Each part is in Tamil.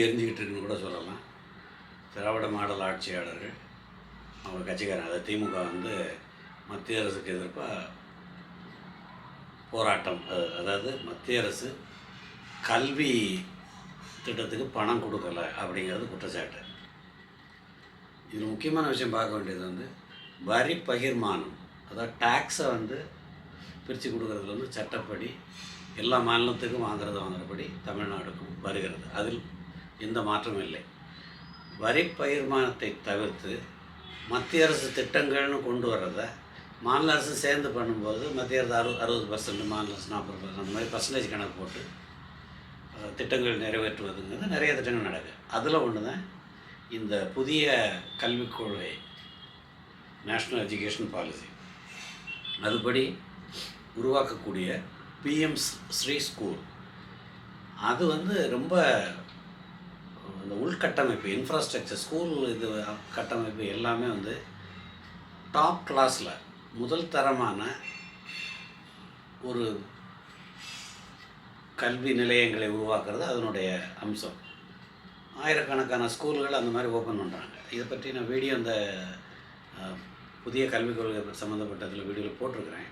ஓரளவுக்கு எரிஞ்சுக்கிட்டு இருக்குன்னு கூட சொல்லலாம். திராவிட மாடல் ஆட்சியாளர்கள் அவங்க கட்சிக்காரன் அதாவது திமுக வந்து மத்திய அரசுக்கு எதிர்ப்பாக போராட்டம். அதாவது மத்திய அரசு கல்வி திட்டத்துக்கு பணம் கொடுக்கல அப்படிங்கிறது குற்றச்சாட்டு. இதில் முக்கியமான விஷயம் பார்க்க வேண்டியது வந்து வரி பகிர்மானம் அதாவது டேக்ஸை வந்து பிரித்து கொடுக்கறதுல வந்து சட்டப்படி எல்லா மாநிலத்துக்கும் வாங்குறது வாங்குறபடி தமிழ்நாடுக்கும் வருகிறது. அதில் எந்த மாற்றமும் இல்லை. வரி பகிர்மானத்தை தவிர்த்து மத்திய அரசு திட்டங்கள்னு கொண்டு வர்றதை மாநில அரசு சேர்ந்து பண்ணும்போது மத்திய அரசு அறு அறுபது பர்சன்ட் மாநில அரசு நாற்பது பர்சன்ட் அந்த மாதிரி பர்சன்டேஜ் கணக்கு போட்டு திட்டங்கள் நிறைவேற்றுவதுங்கிறது நிறைய திட்டங்கள் நடக்குது. அதில் ஒன்று தான் இந்த புதிய கல்விக் கொள்கை நேஷ்னல் எஜுகேஷன் பாலிசி அதுபடி உருவாக்கக்கூடிய பிஎம் ஸ்ரீ ஸ்கூல் அது வந்து ரொம்ப அந்த உள்கட்டமைப்பு இன்ஃப்ராஸ்ட்ரக்சர் ஸ்கூல் இது கட்டமைப்பு எல்லாமே வந்து டாப் கிளாஸில் முதல் தரமான ஒரு கல்வி நிலையங்களை உருவாக்குறது அதனுடைய அம்சம். ஆயிரக்கணக்கான ஸ்கூல்கள் அந்த மாதிரி ஓப்பன் பண்ணுறாங்க இதை பற்றி நான் வீடியோ அந்த புதிய கல்விக் கொள்கை சம்மந்தப்பட்டதில் வீடியோவில் போட்டிருக்கிறேன்.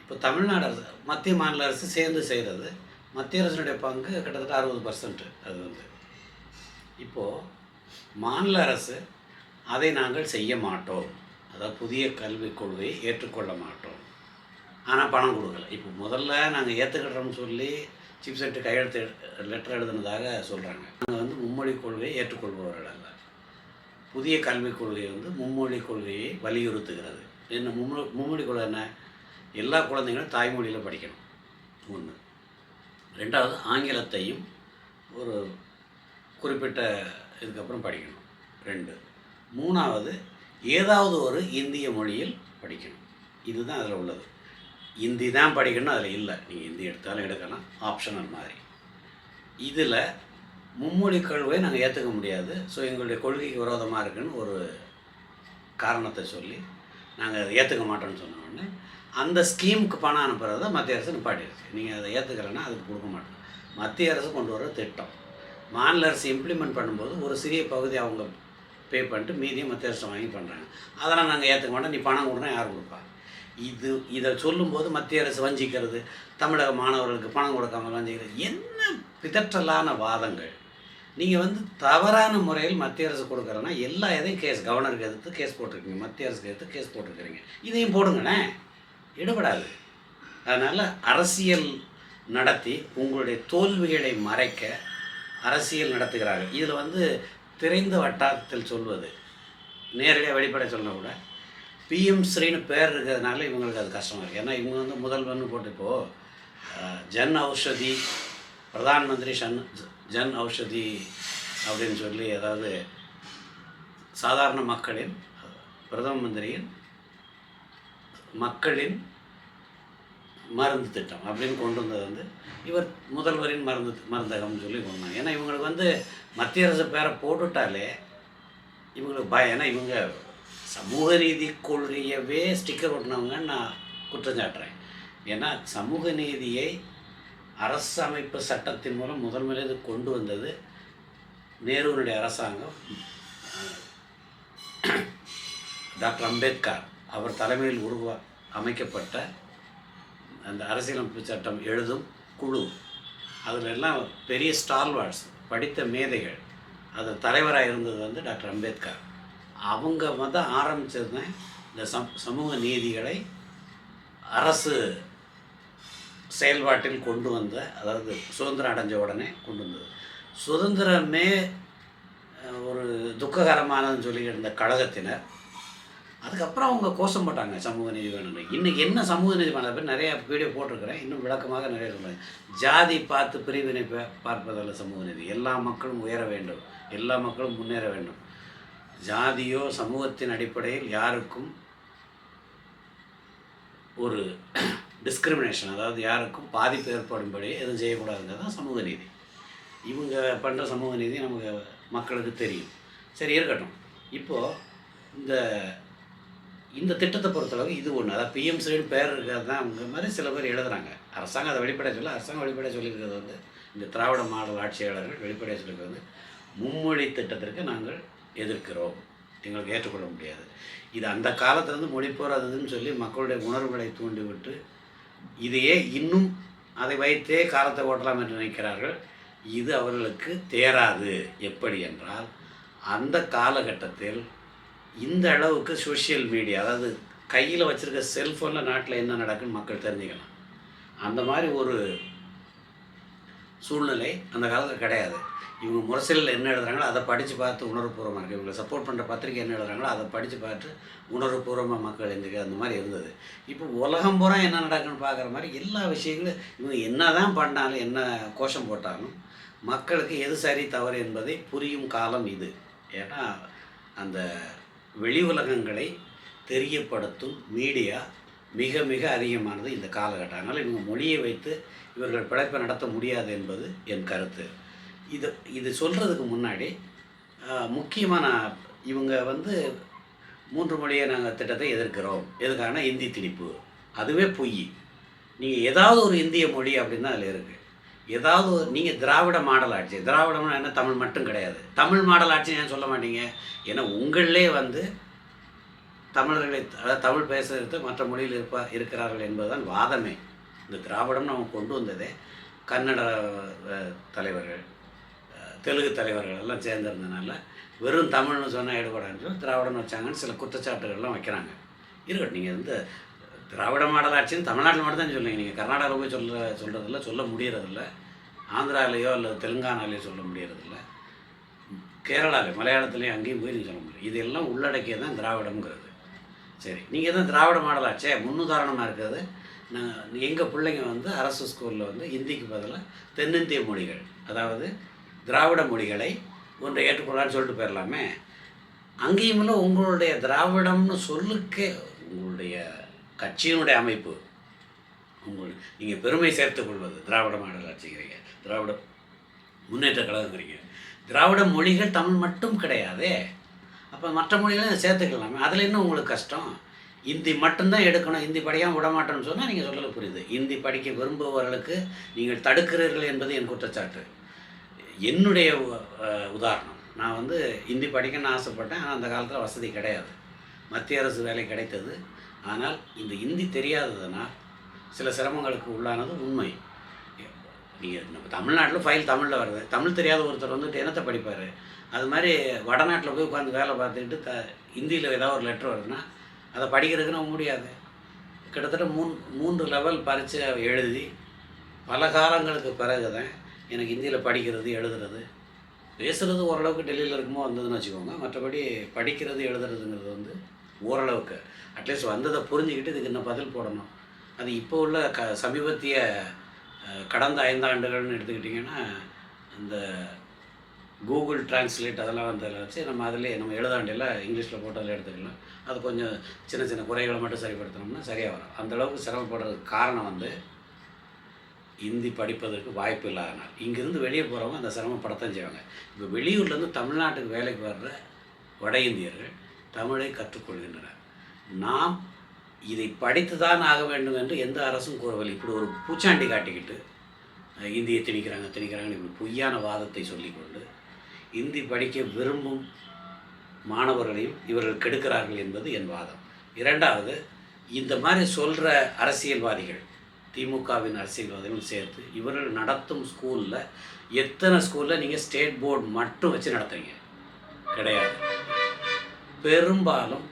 இப்போ தமிழ்நாடு அரசு மத்திய மாநில அரசு சேர்ந்து செய்கிறது மத்திய அரசினுடைய பங்கு கிட்டத்தட்ட அறுபது பர்சன்ட் அது வந்து. இப்போது மாநில அரசு அதை நாங்கள் செய்ய மாட்டோம். அதாவது புதிய கல்விக் கொள்கையை ஏற்றுக்கொள்ள மாட்டோம். ஆனால் பணம் கொடுக்கல. இப்போ முதல்ல நாங்கள் ஏற்றுக்கிட்டோம்னு சொல்லி சீஃப் செட்டு கையெழுத்து லெட்டர் எழுதுனதாக சொல்கிறாங்க நாங்கள் வந்து மும்மொழி கொள்கையை ஏற்றுக்கொள்பவர்கள் அல்ல. புதிய கல்விக் கொள்கை வந்து மும்மொழி கொள்கையை வலியுறுத்துகிறது. என்ன மும்மொழி மும்மொழி கொள்கை என்ன? எல்லா குழந்தைங்களும் தாய்மொழியில் படிக்கணும். ஒன்று ரெண்டாவது ஆங்கிலத்தையும் ஒரு குறிப்பிட்ட இதுக்கப்புறம் படிக்கணும். ரெண்டு. மூணாவது ஏதாவது ஒரு இந்திய மொழியில் படிக்கணும். இதுதான் அதில் உள்ளது. இந்தி தான் படிக்கணும் அதில் இல்லை. நீங்கள் இந்தி எடுத்தாலும் எடுக்கலாம். ஆப்ஷனல் மாதிரி. இதில் மும்மொழி கல்வியை நாங்கள் ஏற்றுக்க முடியாது. ஸோ எங்களுடைய கொள்கைக்கு விரோதமாக இருக்குன்னு ஒரு காரணத்தை சொல்லி நாங்கள் அதை ஏற்றுக்க மாட்டோம்னு சொன்ன உடனே அந்த ஸ்கீமுக்கு பணம் அனுப்புகிறத மத்திய அரசு நிப்பாட்டிடுச்சு. நீங்கள் அதை ஏற்றுக்கலைன்னா அதுக்கு கொடுக்க மாட்டோம். மத்திய அரசு கொண்டு வர திட்டம். மாநில அரசு இம்ப்ளிமெண்ட் பண்ணும்போது ஒரு சிறிய பகுதி அவங்க பே பண்ணிட்டு மீதியை மத்திய அரசு வாங்கி பண்ணுறாங்க அதெல்லாம் நாங்கள் ஏற்றுக்க மாட்டோம். நீ பணம் கொடுனா யார் கொடுப்பா? இது இதை சொல்லும்போது மத்திய அரசு வஞ்சிக்கிறது தமிழக மாணவர்களுக்கு பணம் கொடுக்காம வஞ்சிக்கிறது. என்ன பிதற்றலான வாதங்கள். நீங்கள் வந்து தவறான முறையில் மத்திய அரசு கொடுக்குறேன்னா எல்லா இதையும் கேஸ் கவர்னருக்கு எதிர்த்து கேஸ் போட்டிருக்கீங்க. மத்திய அரசுக்கு எதிர்த்து கேஸ் போட்டிருக்கிறீங்க. இதையும் போடுங்களேன் இடப்படாது அதனால் அரசியல் நடத்தி உங்களுடைய தோல்விகளை மறைக்க அரசியல் நடத்துகிறார்கள். இதில் வந்து திரைந்த வட்டாரத்தில் சொல்வது நேரடியாக வெளிப்பட சொன்னால் கூட பிஎம் ஸ்ரீன்னு பேர் இருக்கிறதுனால இவங்களுக்கு அது கஷ்டமாக இருக்குது ஏன்னா இவங்க வந்து முதல்வர்னு போட்டு இப்போது ஜன் ஔஷதி பிரதான் மந்திரி ஷன் ஜன் ஔஷதி அப்படின்னு சொல்லி அதாவது சாதாரண மக்களின் பிரதம மந்திரியின் மக்களின் மருந்து திட்டம் அப்படின்னு கொண்டு வந்தது வந்து இவர் முதல்வரின் மருந்து மருந்தகம்னு சொல்லி கொண்டு வந்தாங்க. ஏன்னா இவங்களுக்கு வந்து மத்திய அரசு பேரை போட்டுட்டாலே இவங்களுக்கு பயம். ஏன்னா இவங்க சமூக நீதி கொள்கையவே ஸ்டிக்கர் ஒட்டினவங்க நான் குற்றம் சாட்டுறேன். ஏன்னா சமூக நீதியை அரசு அமைப்பு சட்டத்தின் மூலம் முதல் முதலில் கொண்டு வந்தது நேருவனுடைய அரசாங்கம். டாக்டர் அம்பேத்கர் அவர் தலைமையில் உருவா அமைக்கப்பட்ட அந்த அரசியலமைப்பு சட்டம் எழுதும் குழு. அதில் எல்லாம் பெரிய ஸ்டால்வார்ட்ஸ் படித்த மேதைகள். அது தலைவராக இருந்தது வந்து டாக்டர் அம்பேத்கர். அவங்க வந்து ஆரம்பித்தது தான் இந்த சம் சமூக நீதிகளை அரசு செயல்பாட்டில் கொண்டு வந்த அதாவது சுதந்திரம் அடைஞ்ச உடனே கொண்டு வந்தது. சுதந்திரமே ஒரு துக்ககரமானதுன்னு சொல்லி இருந்த கழகத்தினர் அதுக்கப்புறம் அவங்க கோஷம் போட்டாங்க சமூக நீதி வேணும்னு. இன்றைக்கி என்ன சமூக நீதி வேணும் அதை பற்றி நிறைய வீடியோ போட்டிருக்கிறேன். இன்னும் விளக்கமாக நிறைய சொல்கிறேன் ஜாதி பார்த்து பிரிவினை பார்ப்பதல்ல சமூக நீதி. எல்லா மக்களும் உயர வேண்டும். எல்லா மக்களும் முன்னேற வேண்டும். ஜாதியோ சமூகத்தின் அடிப்படையில் யாருக்கும் ஒரு டிஸ்கிரிமினேஷன் அதாவது யாருக்கும் பாதிப்பு ஏற்படும்படி எதுவும் செய்யக்கூடாதுங்கிறது தான் சமூக நீதி. இவங்க பண்ணுற சமூக நீதி நமக்கு மக்களுக்கு தெரியும். சரி இருக்கட்டும். இப்போது இந்த இந்த திட்டத்தை பொறுத்தளவு இது ஒன்று அதாவது பிஎம்சின்னு பேர் இருக்கிறது தான் அவங்க மாதிரி சில பேர் எழுதுறாங்க. அரசாங்கம் அதை வெளிப்படையாக சொல்ல அரசாங்கம் வெளிப்படையாக சொல்லியிருக்கிறது வந்து இந்த திராவிட மாடல் ஆட்சியாளர்கள் வெளிப்படையாக சொல்லியிருக்கிறது மும்மொழி திட்டத்திற்கு நாங்கள் எதிர்க்கிறோம். எங்களுக்கு ஏற்றுக்கொள்ள முடியாது. இது அந்த காலத்திலேருந்து மொழி போராததுன்னு சொல்லி மக்களுடைய உணர்வுகளை தூண்டிவிட்டு இதையே இன்னும் அதை வைத்தே காலத்தை ஓட்டலாம் என்று நினைக்கிறார்கள். இது அவர்களுக்கு தேராது. எப்படி என்றால் அந்த காலகட்டத்தில் இந்த அளவுக்கு சோஷியல் மீடியா அதாவது கையில் வச்சுருக்க செல்ஃபோனில் நாட்டில் என்ன நடக்குன்னு மக்கள் தெரிஞ்சுக்கலாம். அந்த மாதிரி ஒரு சூழ்நிலை அந்த காலத்தில் கிடையாது. இவங்க முரசலில் என்ன எழுதுறாங்களோ அதை படித்து பார்த்து உணர்வுபூர்வமாக இருக்குது இவங்களை சப்போர்ட் பண்ணுற பத்திரிக்கை என்ன எழுதுறாங்களோ அதை படித்து பார்த்து உணர்வுபூர்வமாக மக்கள் எழுந்துக்க அந்த மாதிரி இருந்தது. இப்போ உலகம் பூரா என்ன நடக்குன்னு பார்க்குற மாதிரி எல்லா விஷயங்களும் இவங்க என்ன தான் பண்ணாலும் என்ன கோஷம் போட்டாலும் மக்களுக்கு எது சரி தவறு என்பதை புரியும் காலம் இது. ஏன்னா அந்த வெளி உலகங்களை தெரியப்படுத்தும் மீடியா மிக மிக அதிகமானது இந்த காலகட்டம். அதனால் இவங்க மொழியை வைத்து இவர்கள் பிழைப்பை நடத்த முடியாது என்பது என் கருத்து. இது இது சொல்கிறதுக்கு முன்னாடி முக்கியமான இவங்க வந்து மூன்று மொழியை நாங்கள் திட்டத்தை எதிர்க்கிறோம். எதுக்கான இந்தி திணிப்பு. அதுவே பொய். நீங்கள் ஏதாவது ஒரு இந்திய மொழி அப்படின்னு அதில் இருக்குது ஏதாவது நீங்கள் திராவிட மாடல் ஆட்சி. திராவிடம்னா என்ன? தமிழ் மட்டும் கிடையாது. தமிழ் மாடல் ஆட்சி ஏன் சொல்ல மாட்டீங்க? ஏன்னா உங்களே வந்து தமிழர்களை அதாவது தமிழ் பேசுறது மற்ற மொழியில் இருப்பா இருக்கிறார்கள் என்பதுதான் வாதமே. இந்த திராவிடம் நம்ம கொண்டு வந்ததே கன்னட தலைவர்கள் தெலுங்கு தலைவர்கள் எல்லாம் சேர்ந்துருந்தனால வெறும் தமிழ்னு சொன்னால் ஈடுபடான்னு சொல்லி வச்சாங்கன்னு சில குற்றச்சாட்டுகள்லாம் வைக்கிறாங்க. இருக்கட்டும் நீங்கள் வந்து திராவிட மாடல் ஆட்சின்னு தமிழ்நாட்டில் மட்டும் தான் சொல்லுங்க நீங்கள் கர்நாடகாவில் போய் சொல்ல சொல்கிறதில்ல சொல்ல முடியறதில்ல. ஆந்திராலேயோ அல்லது தெலுங்கானாலேயோ சொல்ல முடியறதில்ல. கேரளாவில் மலையாளத்துலேயும் அங்கேயும் போய் நீங்கள் சொல்ல முடியும் இதெல்லாம் உள்ளடக்கிய தான் திராவிடம்ங்கிறது. சரி நீங்கள் தான் திராவிட மாடல் ஆச்சே முன்னுதாரணமாக இருக்கிறது. நான் எங்கள் பிள்ளைங்க வந்து அரசு ஸ்கூலில் வந்து ஹிந்திக்கு பதிலாக தென்னிந்திய மொழிகள் அதாவது திராவிட மொழிகளை ஒன்றை ஏற்றுக்கொள்ளலான்னு சொல்லிட்டு போயிடலாமே அங்கேயும் உங்களுடைய திராவிடம்னு சொல்லுக்கே உங்களுடைய கட்சியினுடைய அமைப்பு. உங்களுக்கு நீங்கள் பெருமை சேர்த்துக் கொள்வது திராவிட மாடல் ஆட்சிக்கிறீங்க திராவிட முன்னேற்ற கழகங்கிறீங்க. திராவிட மொழிகள் தமிழ் மட்டும் கிடையாதே. அப்போ மற்ற மொழிகளும் சேர்த்துக்கலாமே. அதில் இன்னும் உங்களுக்கு கஷ்டம்? இந்தி மட்டும்தான் எடுக்கணும். இந்தி படிக்காமல் விடமாட்டோம்னு சொன்னால் நீங்கள் சொல்லல புரியுது. இந்தி படிக்க விரும்புபவர்களுக்கு நீங்கள் தடுக்கிறீர்கள் என்பது என் குற்றச்சாட்டு. என்னுடைய உ- உதாரணம். நான் வந்து இந்தி படிக்கணும்னு ஆசைப்பட்டேன். ஆனால் அந்த காலத்தில் வசதி கிடையாது. மத்திய அரசு வேலை கிடைத்தது. ஆனால் இந்த இந்தி தெரியாததுனால் சில சிரமங்களுக்கு உள்ளானது உண்மை. நீங்கள் நம்ம தமிழ்நாட்டில் ஃபைல் தமிழில் வருது. தமிழ் தெரியாத ஒருத்தர் வந்துட்டு என்னத்தை படிப்பார்? அது மாதிரி வடநாட்டில் போய் உட்காந்து வேலை பார்த்துக்கிட்டு த ஹிந்தியில் ஏதாவது ஒரு லெட்ரு வருதுன்னா அதை படிக்கிறதுக்கு நம்ம முடியாது. கிட்டத்தட்ட மூணு மூன்று லெவல் பறித்து எழுதி பல காலங்களுக்கு பிறகு தான் எனக்கு ஹிந்தியில் படிக்கிறது எழுதுறது. பேசுகிறது ஓரளவுக்கு டெல்லியில் இருக்குமோ வந்ததுன்னு வச்சுக்கோங்க. மற்றபடி படிக்கிறது எழுதுறதுங்கிறது வந்து ஓரளவுக்கு. அட்லீஸ்ட் வந்ததை புரிஞ்சுக்கிட்டு இதுக்கு என்ன பதில் போடணும். அது இப்போ உள்ள க சமீபத்திய கடந்த ஐந்தாண்டுகள்னு எடுத்துக்கிட்டிங்கன்னா இந்த கூகுள் டிரான்ஸ்லேட் அதெல்லாம் வந்ததில் வச்சு நம்ம அதிலே நம்ம எழுதாண்டியில் இங்கிலீஷில் போட்டு அதில் எடுத்துக்கலாம். அது கொஞ்சம் சின்ன சின்ன குறைகளை மட்டும் சரிப்படுத்தினோம்னா சரியாக வரும். அந்த அளவுக்கு சிரமப்படுறதுக்கு காரணம் வந்து ஹிந்தி படிப்பதற்கு வாய்ப்பு இல்லாதனால். இங்கேருந்து வெளியே போகிறவங்க அந்த சிரமப்படத்தான் செய்வாங்க. இப்போ வெளியூர்லேருந்து தமிழ்நாட்டுக்கு வேலைக்கு வர்ற வட இந்தியர்கள் தமிழை கற்றுக்கொள்கின்றனர். நாம் இதை படித்து தான் ஆக வேண்டும் என்று எந்த அரசும் கூறவில்லை. இப்படி ஒரு பூச்சாண்டி காட்டிக்கிட்டு இந்தியை திணிக்கிறாங்க திணிக்கிறாங்கன்னு இப்படி பொய்யான வாதத்தை சொல்லிக்கொண்டு இந்தி படிக்க விரும்பும் மாணவர்களையும் இவர்கள் கெடுக்கிறார்கள் என்பது என் வாதம். இரண்டாவது இந்த மாதிரி சொல்கிற அரசியல்வாதிகள் திமுகவின் அரசியல்வாதிகளும் சேர்த்து இவர்கள் நடத்தும் ஸ்கூலில் எத்தனை ஸ்கூலில் நீங்கள் ஸ்டேட் போர்டு மட்டும் வச்சு நடத்துறீங்க? கிடையாது. பெரும்பாலும்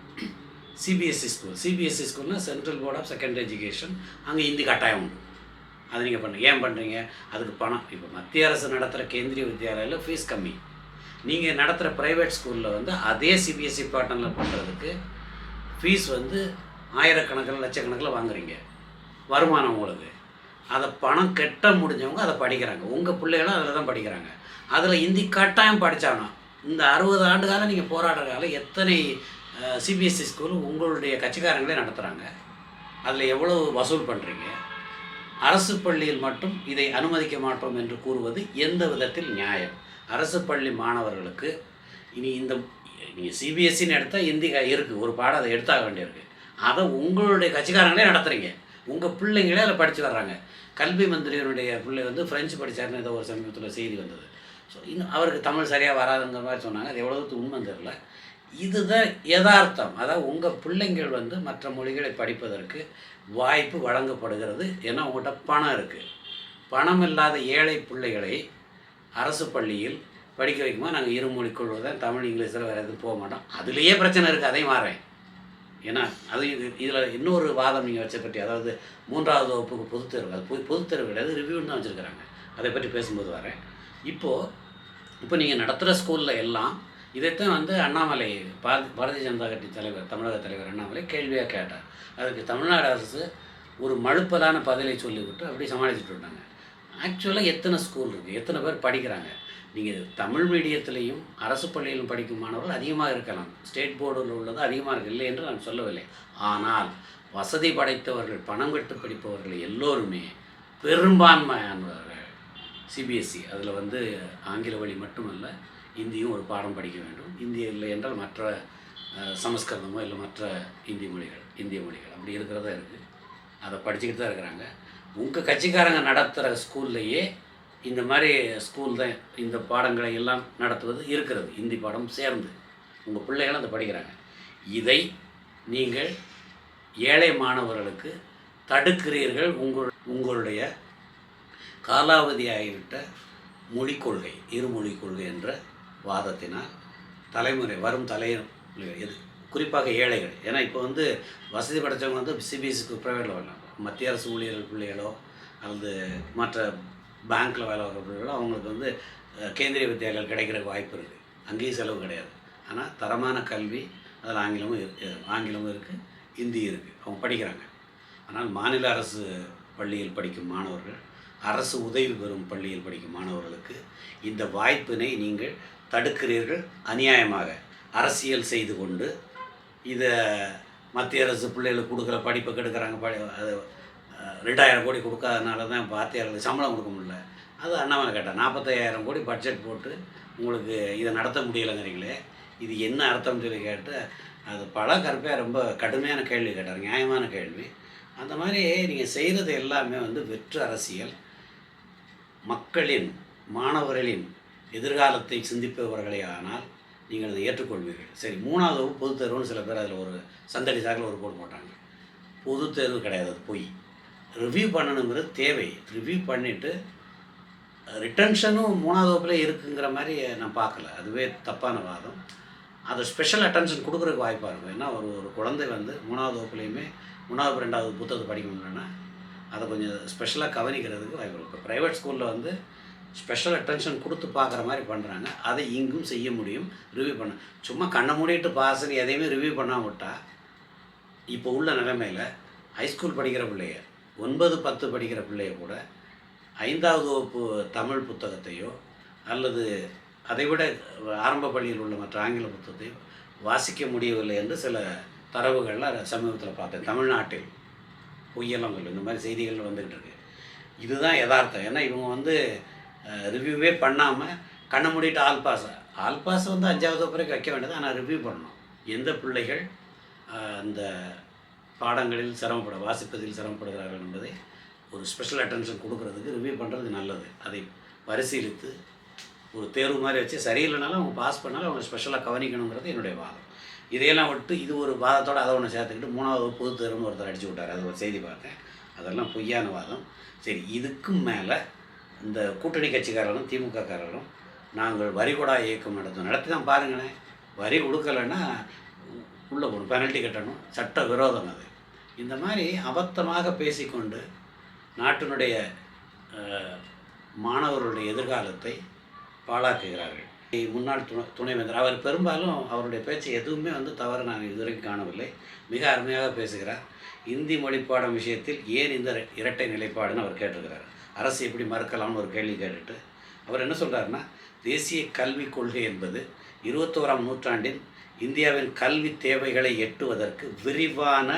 CBSE school CBSE ஸ்கூல்னா central board of secondary education அங்கே ஹிந்தி கட்டாயம் உண்டு. அது நீங்கள் பண்ணுங்கள் ஏன் பண்ணுறீங்க அதுக்கு பணம். இப்போ மத்திய அரசு நடத்துகிற கேந்திரிய வித்யாலயில் ஃபீஸ் கம்மி. நீங்கள் நடத்துகிற ப்ரைவேட் ஸ்கூலில் வந்து அதே சிபிஎஸ்சி பேட்டர்னில் பண்ணுறதுக்கு ஃபீஸ் வந்து ஆயிரக்கணக்கில் லட்சக்கணக்கில் வாங்குறீங்க. வருமானம் உங்களுக்கு. அதை பணம் கெட்ட முடிஞ்சவங்க அதை படிக்கிறாங்க. உங்கள் பிள்ளைகளும் அதில் தான் படிக்கிறாங்க. அதில் இந்தி கட்டாயம் படித்தானோ இந்த அறுபது ஆண்டு காலம் நீங்கள் போராடுற காலம் எத்தனை சிபிஎஸ்சி ஸ்கூல் உங்களுடைய கட்சிக்காரங்களே நடத்துகிறாங்க அதில் எவ்வளோ வசூல் பண்ணுறீங்க அரசு பள்ளியில் மட்டும் இதை அனுமதிக்க மாட்டோம் என்று கூறுவது எந்த விதத்தில் நியாயம்? அரசு பள்ளி மாணவர்களுக்கு இனி இந்த நீங்கள் சிபிஎஸ்சின்னு எடுத்தால் இந்தி இருக்குது ஒரு பாடம் அதை எடுத்தாக வேண்டியிருக்கு. அதை உங்களுடைய கட்சிக்காரங்களே நடத்துகிறீங்க உங்கள் பிள்ளைங்களே அதில் படித்து வர்றாங்க. கல்வி மந்திரியினுடைய பிள்ளை வந்து ஃப்ரெஞ்சு படித்தாருன்னு ஏதோ ஒரு சமீபத்தில் செய்தி வந்தது. ஸோ இன்னும் அவருக்கு தமிழ் சரியாக வராதுங்கிற மாதிரி சொன்னாங்க. அது எவ்வளோத்துக்கு உண்மை தெரில இதுதான் யதார்த்தம். அதாவது உங்கள் பிள்ளைங்கள் வந்து மற்ற மொழிகளை படிப்பதற்கு வாய்ப்பு வழங்கப்படுகிறது. ஏன்னா உங்கள்கிட்ட பணம் இருக்குது பணம் இல்லாத ஏழை பிள்ளைகளை அரசு பள்ளியில் படிக்க வைக்குமா நாங்கள் இருமொழி கொள்வது தான் தமிழ் இங்கிலீஷில் வேறு எதுவும் போக மாட்டோம். அதுலேயே பிரச்சனை இருக்குது அதையும் மாறேன். ஏன்னா அது இது இதில் இன்னொரு வாதம் நீங்கள் வச்ச பற்றி அதாவது மூன்றாவது வகுப்புக்கு பொதுத்தேர்வு அது பொது பொதுத்தேர்வு கிடையாது ரிவ்யூன்னு தான் வச்சுருக்கிறாங்க. அதை பற்றி பேசும்போது வரேன். இப்போது இப்போ நீங்கள் நடத்துகிற ஸ்கூலில் எல்லாம் இதைத்தான் வந்து அண்ணாமலை பாரதி பாரதிய ஜனதா கட்சி தலைவர் தமிழக தலைவர் அண்ணாமலை கேள்வியாக கேட்டார். அதுக்கு தமிழ்நாடு அரசு ஒரு மழுப்பலான பதிலை சொல்லிவிட்டு அப்படி சமாளிச்சுட்டு விட்டாங்க. ஆக்சுவலாக எத்தனை ஸ்கூல் இருக்குது எத்தனை பேர் படிக்கிறாங்க? நீங்கள் தமிழ் மீடியத்திலையும் அரசு பள்ளியிலும் படிக்கும் மாணவர்கள் அதிகமாக இருக்கலாம். ஸ்டேட் போர்டில் உள்ளது அதிகமாக இருக்கு. இல்லை என்று நான் சொல்லவில்லை. ஆனால் வசதி படைத்தவர்கள் பணம் கட்டு படிப்பவர்கள் எல்லோருமே பெரும்பான்மையானவர்கள். சிபிஎஸ்சி அதில் வந்து ஆங்கில வழி மட்டுமல்ல இந்தியும் ஒரு பாடம் படிக்க வேண்டும். இந்திய இல்லை என்றால் மற்ற சமஸ்கிருதமோ இல்லை மற்ற இந்தி மொழிகள் இந்திய மொழிகள். அப்படி இருக்கிறதா இருக்குது அதை படிச்சுக்கிட்டு தான் இருக்கிறாங்க. உங்கள் கட்சிக்காரங்க நடத்துகிற ஸ்கூல்லையே இந்த மாதிரி ஸ்கூல் தான் இந்த பாடங்களை எல்லாம் நடத்துவது இருக்கிறது. இந்தி பாடம் சேர்ந்து. உங்கள் பிள்ளைகளும் அதை படிக்கிறாங்க. இதை நீங்கள் ஏழை மாணவர்களுக்கு தடுக்கிறீர்கள். உங்கள் உங்களுடைய காலாவதியாகிவிட்ட மொழிக் கொள்கை இருமொழிக் கொள்கை என்ற வாதத்தினால் தலைமுறை வரும் தலைமுறை எது குறிப்பாக ஏழைகள். ஏன்னா இப்போ வந்து வசதி படைத்தவங்க வந்து சிபிஎஸ்சிக்கு ப்ரைவேட்டில் வரலாம் மத்திய அரசு ஊழியர்கள் பிள்ளைகளோ அல்லது மற்ற பேங்க்கில் வேலை வர பிள்ளைகளோ அவங்களுக்கு வந்து கேந்திரிய வித்தியாலயம் கிடைக்கிற வாய்ப்பு இருக்குது அங்கேயும் செலவு கிடையாது. ஆனால் தரமான கல்வி அதில் ஆங்கிலமும் இரு ஆங்கிலமும் இருக்குது ஹிந்தி இருக்குது அவங்க படிக்கிறாங்க. ஆனால் மாநில அரசு பள்ளியில் படிக்கும் மாணவர்கள் அரசு உதவி பெறும் பள்ளியில் படிக்கும் மாணவர்களுக்கு இந்த வாய்ப்பினை நீங்கள் தடுக்கிறீர்கள். அநியாயமாக அரசியல் செய்து கொண்டு இதை மத்திய அரசு பிள்ளைகளுக்கு கொடுக்குற படிப்பை கெடுக்கிறாங்க. படி அது ரெண்டாயிரம் கோடி கொடுக்காதனால தான் வாத்தியார்களுக்கு சம்பளம் கொடுக்க முடியல. அது அண்ணாமலை கேட்டால் நாற்பத்தையாயிரம் கோடி பட்ஜெட் போட்டு உங்களுக்கு இதை நடத்த முடியலைங்கிறீங்களே இது என்ன அர்த்தம்னு சொல்லி கேட்டு அது பல கருப்பையாக ரொம்ப கடுமையான கேள்வி கேட்டார். நியாயமான கேள்வி. அந்த மாதிரி நீங்கள் செய்கிறது எல்லாமே வந்து வெற்று அரசியல். மக்களின் மாணவர்களின் எதிர்காலத்தை சிந்திப்பவர்களே ஆனால் நீங்கள் அதை ஏற்றுக்கொள்வீர்கள். சரி மூணாவது வகுப்பு பொதுத் தேர்வுன்னு சில பேர் அதில் ஒரு சந்தடி சாக்கில் ஒரு போட்டு போட்டாங்க. பொது தேர்வு கிடையாது அது பொய். ரிவ்யூ பண்ணணுங்கிறது தேவை. ரிவ்யூ பண்ணிவிட்டு ரிட்டன்ஷனும் மூணாவது வகுப்பில் இருக்குங்கிற மாதிரி நான் பார்க்கல. அதுவே தப்பான வாதம். அது ஸ்பெஷல் அட்டென்ஷன் கொடுக்குறதுக்கு வாய்ப்பாக இருக்கும். ஏன்னா ஒரு ஒரு குழந்தை வந்து மூணாவது வகுப்புலையுமே மூணாவது ரெண்டாவது புத்தகத்தை படிக்க முடியலன்னா அதை கொஞ்சம் ஸ்பெஷலாக கவனிக்கிறதுக்கு வாய்ப்பு இப்போ ப்ரைவேட் ஸ்கூலில் வந்து ஸ்பெஷல் அட்டென்ஷன் கொடுத்து பார்க்குற மாதிரி பண்ணுறாங்க அதை இங்கும் செய்ய முடியும் ரிவ்யூ பண்ண சும்மா கண்ணை மூடிட்டு பாசன்னு எதையுமே ரிவ்யூ பண்ணால் விட்டால் இப்போ உள்ள நிலைமையில் ஹைஸ்கூல் படிக்கிற பிள்ளைய ஒன்பது பத்து படிக்கிற பிள்ளைய கூட ஐந்தாவது வகுப்பு தமிழ் புத்தகத்தையோ அல்லது அதைவிட ஆரம்ப பள்ளியில் உள்ள மற்ற ஆங்கில புத்தகத்தையோ வாசிக்க முடியவில்லை என்று சில தரவுகள்லாம் சமீபத்தில் பார்த்தேன். தமிழ்நாட்டில் பொய்யெல்லாம் இல்லை. இந்த மாதிரி செய்திகள் வந்துக்கிட்டு இருக்கு இதுதான் யதார்த்தம். ஏன்னா இவங்க வந்து ரிவ்யூவே பண்ணாமல் கண்ணை மூடிட்டு ஆல் பாஸ் ஆல் பாஸ் வந்து அஞ்சாவது பிறகு வைக்க வேண்டியது. ஆனால் ரிவ்யூ பண்ணணும். எந்த பிள்ளைகள் அந்த பாடங்களில் சிரமப்பட வாசிப்பதில் சிரமப்படுகிறார்கள் என்பதை ஒரு ஸ்பெஷல் அட்டென்ஷன் கொடுக்கறதுக்கு ரிவ்யூ பண்ணுறது நல்லது. அதை பரிசீலித்து ஒரு தேர்வு மாதிரி வச்சு சரியில்லைனாலும் அவங்க பாஸ் பண்ணாலும் அவங்க ஸ்பெஷலாக கவனிக்கணுங்கிறது என்னுடைய வாதம். இதையெல்லாம் விட்டு இது ஒரு வாதத்தோடு அதை ஒன்று சேர்த்துக்கிட்டு மூணாவது பொது தேர்வுன்னு ஒருத்தர் அடிச்சு விட்டார். அது ஒரு செய்தி பார்த்தேன். அதெல்லாம் பொய்யான வாதம். சரி இதுக்கும் மேலே இந்த கூட்டணி கட்சிக்காரர்களும் திமுககாரர்களும் நாங்கள் வரிகொடா இயக்கம் நடத்தும் நடத்தி தான் பாருங்களேன். வரி கொடுக்கலைன்னா உள்ளே போகணும் பெனல்ட்டி கட்டணும். சட்ட விரோதம் அது. இந்த மாதிரி அபத்தமாக பேசிக்கொண்டு நாட்டினுடைய மாணவர்களுடைய எதிர்காலத்தை பாழாக்குகிறார்கள். முன்னாள் துணை துணைவேந்தர். அவர் பெரும்பாலும் அவருடைய பேச்சு எதுவுமே வந்து தவறு நான் இதுவரைக்கும் காணவில்லை. மிக அருமையாக பேசுகிறார். இந்தி மொழிப்பாடம் விஷயத்தில் ஏன் இந்த இரட்டை நிலைப்பாடுன்னு அவர் கேட்டிருக்கிறார். அரசு எப்படி மறுக்கலாம்னு ஒரு கேள்வி கேட்டுட்டு அவர் என்ன சொல்றாருன்னா தேசிய கல்விக் கொள்கை என்பது இருபத்தோராம் நூற்றாண்டின் இந்தியாவின் கல்வி தேவைகளை எட்டுவதற்கு விரிவான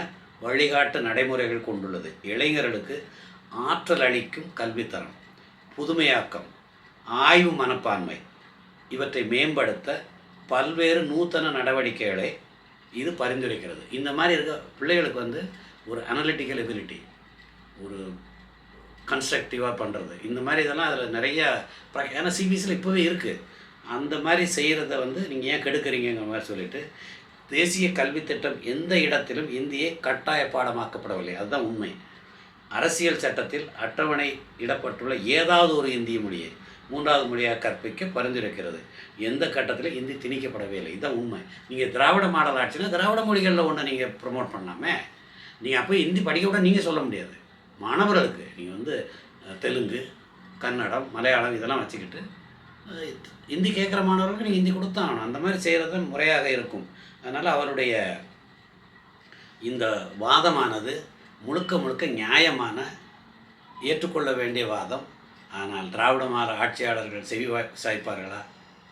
வழிகாட்டு நடைமுறைகள் கொண்டுள்ளது. இளைஞர்களுக்கு ஆற்றல் அளிக்கும் கல்வித்தரம் புதுமையாக்கம் ஆய்வு மனப்பான்மை இவற்றை மேம்படுத்த பல்வேறு நூத்தன நடவடிக்கைகளை இது பரிந்துரைக்கிறது. இந்த மாதிரி இருக்க பிள்ளைகளுக்கு வந்து ஒரு அனலிட்டிக்கல் எபிலிட்டி ஒரு கன்ஸ்ட்ரக்டிவாக பண்ணுறது இந்த மாதிரி இதெல்லாம் அதில் நிறைய ஏன்னா சிபிஎஸ்சியில் இப்போவே இருக்குது அந்த மாதிரி செய்கிறத வந்து நீங்கள் ஏன் கெடுக்குறீங்கிற மாதிரி சொல்லிட்டு தேசிய கல்வி திட்டம் எந்த இடத்திலும் இந்தியை கட்டாய பாடமாக்கப்படவில்லை. அதுதான் உண்மை. அரசியல் சட்டத்தில் அட்டவணை இடப்பட்டுள்ள ஏதாவது ஒரு இந்திய மொழியை மூன்றாவது மொழியாக கற்பிக்க பரிந்துரைக்கிறது. எந்த கட்டத்தில் இந்தி திணிக்கப்படவே இல்லை. இதுதான் உண்மை. நீங்கள் திராவிட மாடல் ஆட்சினா திராவிட மொழிகளில் ஒன்று நீங்கள் ப்ரொமோட் பண்ணலாமே? நீங்கள் அப்போ ஹிந்தி படிக்க கூட நீங்கள் சொல்ல முடியாது. மாணவர்களுக்கு நீங்கள் வந்து தெலுங்கு கன்னடம் மலையாளம் இதெல்லாம் வச்சுக்கிட்டு ஹிந்தி கேட்குற மாணவர்களுக்கு நீங்கள் ஹிந்தி கொடுத்தாகணும் அந்த மாதிரி செய்கிறது முறையாக இருக்கும். அதனால் அவருடைய இந்த வாதமானது முழுக்க முழுக்க நியாயமான ஏற்றுக்கொள்ள வேண்டிய வாதம் ஆனால் திராவிட மாற ஆட்சியாளர்கள் செவி வாய்- சாய்ப்பார்களா?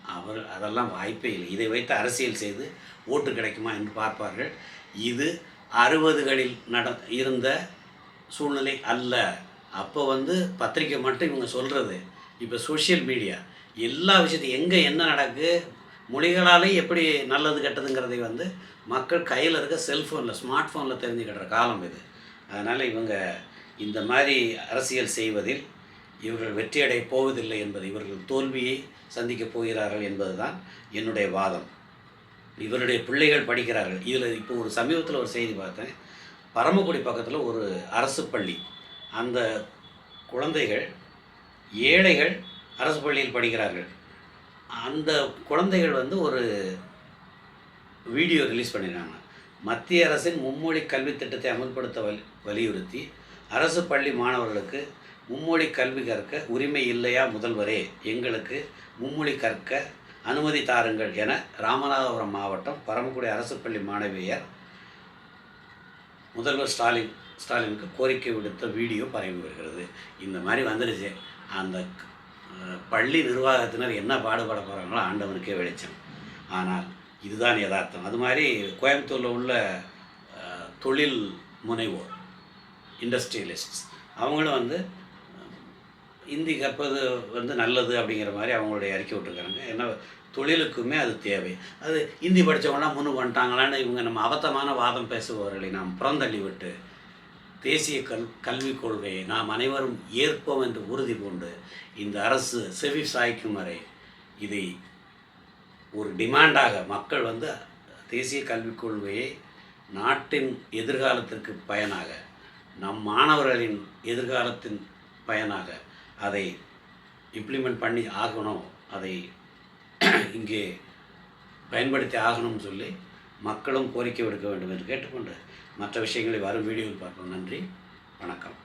அவர் அதெல்லாம் வாய்ப்பே இல்லை. இதை வைத்து அரசியல் செய்து ஓட்டு கிடைக்குமா என்று பார்ப்பார்கள். இது அறுபதுகளில் நட இருந்த சூழ்நிலை அல்ல. அப்போ வந்து பத்திரிக்கை மட்டும் இவங்க சொல்கிறது இப்போ சோஷியல் மீடியா எல்லா விஷயத்தையும் எங்கே என்ன நடக்கு? மொழிகளாலே எப்படி நல்லது கெட்டதுங்கிறதை வந்து மக்கள் கையில் இருக்க செல்ஃபோனில் ஸ்மார்ட் ஃபோனில் தெரிஞ்சுக்கிற காலம் இது. அதனால் இவங்க இந்த மாதிரி அரசியல் செய்வதில் இவர்கள் வெற்றியடை போவதில்லை என்பது இவர்கள் தோல்வியை சந்திக்கப் போகிறார்கள் என்பதுதான் என்னுடைய வாதம். இவருடைய பிள்ளைகள் படிக்கிறார்கள். இதில் இப்போ ஒரு சமீபத்தில் ஒரு செய்தி பார்த்தேன். பரமக்குடி பக்கத்தில் ஒரு அரசு பள்ளி. அந்த குழந்தைகள் ஏழைகள் அரசு பள்ளியில் படிக்கிறார்கள். அந்த குழந்தைகள் வந்து ஒரு வீடியோ ரிலீஸ் பண்ணிடுறாங்க மத்திய அரசின் மும்மொழி கல்வி திட்டத்தை அமல்படுத்த வலி வலியுறுத்தி அரசு பள்ளி மாணவர்களுக்கு மும்மொழி கல்வி கற்க உரிமை இல்லையா முதல்வரே? எங்களுக்கு மும்மொழி கற்க அனுமதி தாருங்கள் என ராமநாதபுரம் மாவட்டம் பரமக்குடி அரசு பள்ளி மாணவியர் முதல்வர் ஸ்டாலின் ஸ்டாலினுக்கு கோரிக்கை விடுத்த வீடியோ பரவி வருகிறது. இந்த மாதிரி வந்துடுச்சு அந்த பள்ளி நிர்வாகத்தினர் என்ன பாடுபட போகிறாங்களோ ஆண்டவனுக்கே வெளிச்சம். ஆனால் இதுதான் யதார்த்தம். அது மாதிரி கோயம்புத்தூரில் உள்ள தொழில் முனைவோர் இண்டஸ்ட்ரியலிஸ்ட்ஸ் அவங்களும் வந்து இந்தி கற்பது வந்து நல்லது அப்படிங்கிற மாதிரி அவங்களுடைய அறிக்கை விட்டுருக்காங்க. ஏன்னா தொழிலுக்குமே அது தேவை. அது இந்தி படித்தவங்களாம் முன்னு பண்ணிட்டாங்களான்னு இவங்க நம்ம அபத்தமான வாதம் பேசுபவர்களை நாம் புறந்தள்ளி விட்டு தேசிய கல் கல்விக் கொள்கையை நாம் அனைவரும் ஏற்போம் என்று உறுதி கொண்டு இந்த அரசு செவி சாய்க்கும் வரை இதை ஒரு டிமாண்டாக மக்கள் வந்து தேசிய கல்விக் கொள்கையை நாட்டின் எதிர்காலத்திற்கு பயனாக நம் மாணவர்களின் எதிர்காலத்தின் பயனாக அதை இம்ப்ளிமெண்ட் பண்ணி ஆகணும் அதை இங்கே பயன்படுத்தி ஆகணும்னு சொல்லி மக்களும் கோரிக்கை விடுக்க வேண்டும் என்று கேட்டுக்கொண்டு மற்ற விஷயங்களை வரும் வீடியோவில் பார்ப்போம். நன்றி வணக்கம்.